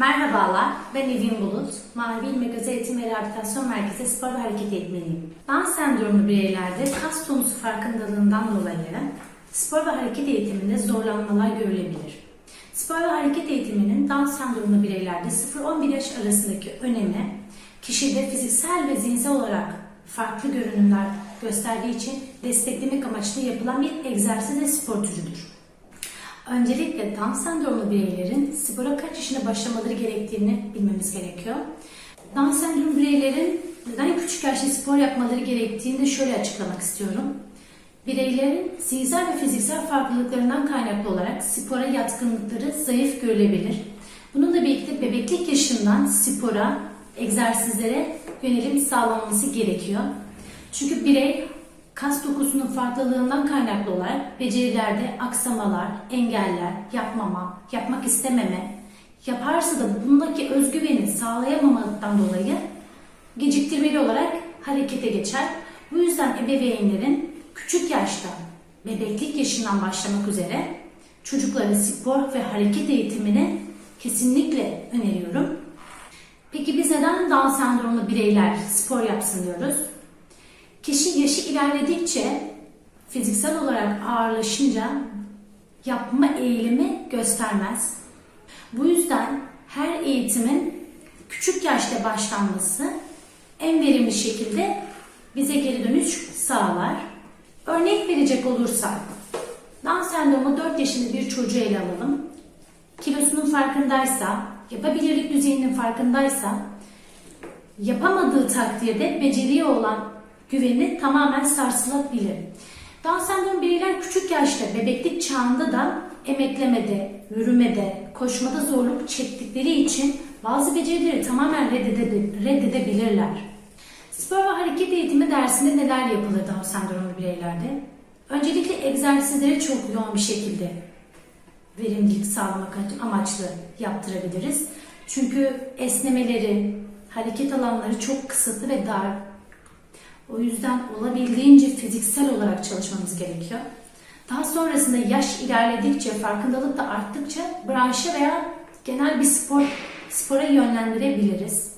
Merhabalar, ben Evin Bulut. Mavi İlmek Özel Eğitim ve Rehabilitasyon Merkezi Spor ve Hareket Eğitmeniyim. Down sendromlu bireylerde kas tonusu farkındalığından dolayı spor ve hareket eğitiminde zorlanmalar görülebilir. Spor ve hareket eğitiminin Down sendromlu bireylerde 0-11 yaş arasındaki önemi, kişide fiziksel ve zihinsel olarak farklı görünümler gösterdiği için desteklemek amaçlı yapılan bir egzersiz ve spor türüdür. Öncelikle Down sendromlu bireylerin spora kaç yaşında başlamaları gerektiğini bilmemiz gerekiyor. Down sendromlu bireylerin neden küçük yaşta spor yapmaları gerektiğini de şöyle açıklamak istiyorum. Bireylerin zihinsel ve fiziksel farklılıklarından kaynaklı olarak spora yatkınlıkları zayıf görülebilir. Bununla birlikte bebeklik yaşından spora, egzersizlere yönelim sağlanması gerekiyor. Çünkü birey kas dokusunun farklılığından kaynaklı olarak becerilerde aksamalar, engeller, yapmama, yapmak istememe, yaparsa da bundaki özgüveni sağlayamamalıktan dolayı geciktirmeli olarak harekete geçer. Bu yüzden ebeveynlerin küçük yaşta, bebeklik yaşından başlamak üzere çocuklara spor ve hareket eğitimini kesinlikle öneriyorum. Peki biz neden Down sendromlu bireyler spor yapsın diyoruz? Kişi yaşı ilerledikçe fiziksel olarak ağırlaşınca yapma eğilimi göstermez. Bu yüzden her eğitimin küçük yaşta başlanması en verimli şekilde bize geri dönüş sağlar. Örnek verecek olursak, Down sendromu 4 yaşında bir çocuğu ele alalım. Kilosunun farkındaysa, yapabilirlik düzeyinin farkındaysa, yapamadığı takdirde beceriye olan güveni tamamen sarsılabilir. Down sendrom bireyler küçük yaşta bebeklik çağında da emeklemede, yürümede, koşmada zorluk çektikleri için bazı becerileri tamamen reddedebil- reddedebilirler. Spor ve hareket eğitimi dersinde neler yapılır Down sendromlu bireylerde? Öncelikle egzersizleri çok yoğun bir şekilde verimlilik sağlamak amaçlı yaptırabiliriz. Çünkü esnemeleri, hareket alanları çok kısıtlı ve dar. O yüzden olabildiğince fiziksel olarak çalışmamız gerekiyor. Daha sonrasında yaş ilerledikçe, farkındalık da arttıkça branşa veya genel bir spor spora yönlendirebiliriz.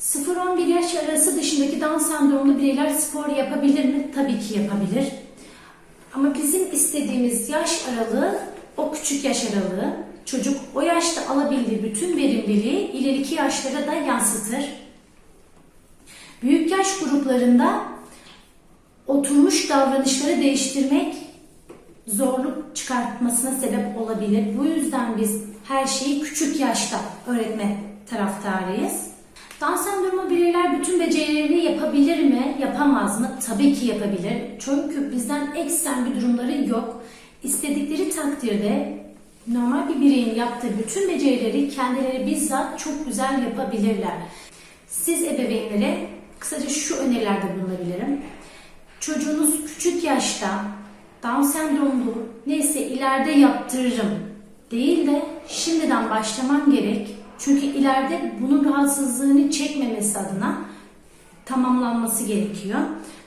0-11 yaş arası dışındaki Down sendromlu bireyler spor yapabilir mi? Tabii ki yapabilir. Ama bizim istediğimiz yaş aralığı o küçük yaş aralığı. Çocuk o yaşta alabildiği bütün verimliliği ileriki yaşlara da yansıtır. Büyük yaş gruplarında oturmuş davranışları değiştirmek zorluk çıkartmasına sebep olabilir. Bu yüzden biz her şeyi küçük yaşta öğretme taraftarıyız. Down sendromu bireyler bütün becerilerini yapabilir mi, yapamaz mı? Tabii ki yapabilir. Çünkü bizden eksen bir durumları yok. İstedikleri takdirde normal bir bireyin yaptığı bütün becerileri kendileri bizzat çok güzel yapabilirler. Siz ebeveynlere kısaca şu önerilerde bulunabilirim. Çocuğunuz küçük yaşta Down sendromlu neyse ileride yaptırırım değil de şimdiden başlamam gerek. Çünkü ileride bunun rahatsızlığını çekmemesi adına tamamlanması gerekiyor.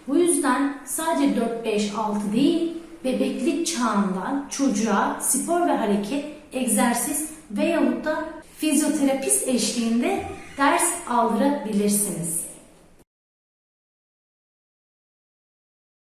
Bu yüzden sadece 4, 5, 6 değil, bebeklik çağında çocuğa spor ve hareket, egzersiz veyahut da fizyoterapist eşliğinde ders aldırabilirsiniz.